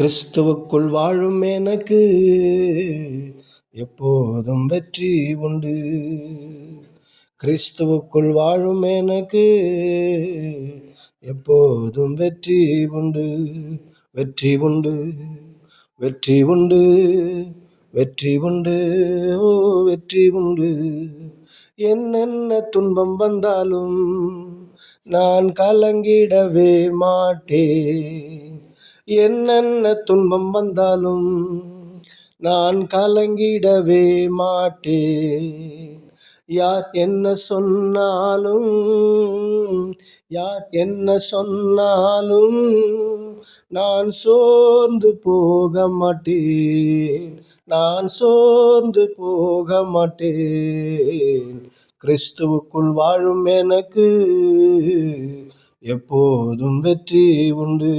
கிறிஸ்துவுக்குள் வாழும் எனக்கு எப்போதும் வெற்றி உண்டு. கிறிஸ்துவுக்குள் வாழும் எனக்கு எப்போதும் வெற்றி உண்டு. வெற்றி உண்டு வெற்றி உண்டு வெற்றி உண்டு ஓ வெற்றி உண்டு. என்னென்ன துன்பம் வந்தாலும் நான் கலங்கிடவே மாட்டேன். என்னென்ன துன்பம் வந்தாலும் நான் கலங்கிடவே மாட்டேன். யார் என்ன சொன்னாலும் யார் என்ன சொன்னாலும் நான் சோர்ந்து போக மாட்டேன். நான் சோர்ந்து போக மாட்டேன். கிறிஸ்துவுக்குள் வாழும் எனக்கு எப்போதும் வெற்றி உண்டு.